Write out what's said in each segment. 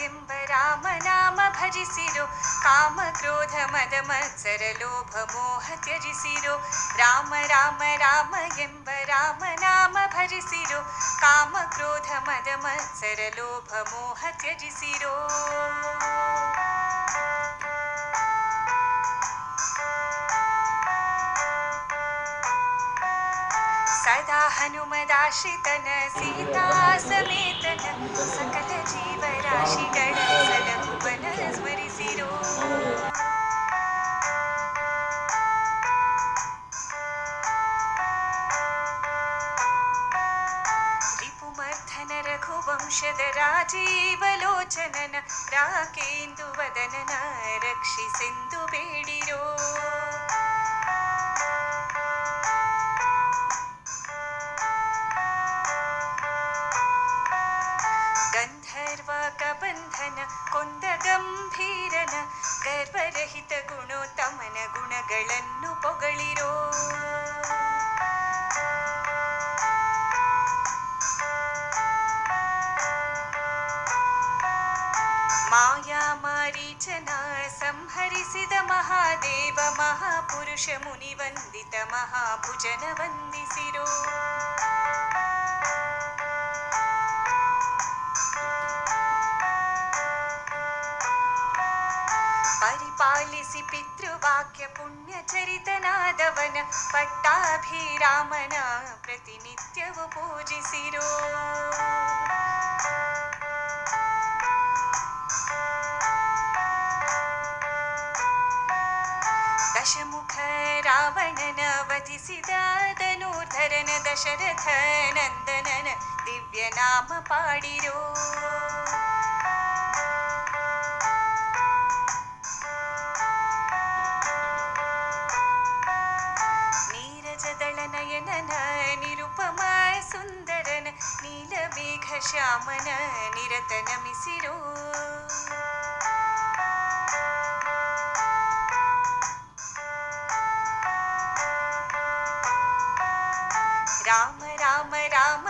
ಎಂಬ ರಾಮ ನಾಮ ಭಜಿಸಿರೋ. ಕಾಮ ಕ್ರೋಧ ಮದ ಮತ್ಸರ ಲೋಭ ಮೋಹ ತ್ಯಜಿಸಿರೋ. ರಾಮ ರಾಮ ರಾಮ ಎಂಬ ರಾಮ ನಾಮ ಭಜಿಸಿರೋ. ಕಾಮ ಕ್ರೋಧ ಮದ ಮತ್ಸರ ಲೋಭ ಮೋಹ ತ್ಯಜಿಸಿರೋ. सदा हनुमदाश्रितन सीता समेतन सकल जीवराशिगण जीवराशि स्मरो रिपुमर्थन रघुवंशद राजीवलोचनन राकेन्दुवदनन रक्षि सिन्धु ಕಬಂಧನ ಕೊಂದ ಗಂಭೀರನ ಗರ್ವರಹಿತ ಗುಣೋತ್ತಮನ ಗುಣಗಳನ್ನು ಪೊಗಳಿರೋ. ಮಾಯಾ ಮಾರೀಚನ ಸಂಹರಿಸಿದ ಮಹಾದೇವ, ಮಹಾಪುರುಷ ಮುನಿ ವಂದಿತ ಮಹಾಭುಜನ ವಂದಿಸಿರೋ. परिपलसि पितृवाक्यपुण्यचरितनाधवन पट्टाभिरामन प्रतिनित्यव पूजिरो दशमुख रावणनवधि सिदानोधरन दशरथ नन्दनन दिव्यनामपा श्याम निरतनमि राम राम राम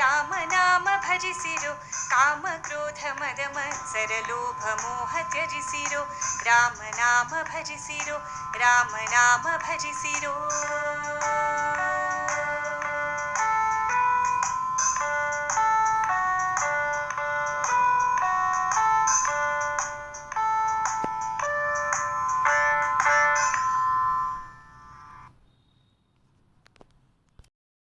रामनाम भजसिरो कामक्रोध मदमत्सर लोभमोह त्यजसिरो रामनाम भजसिरो रामनाम भजसिरो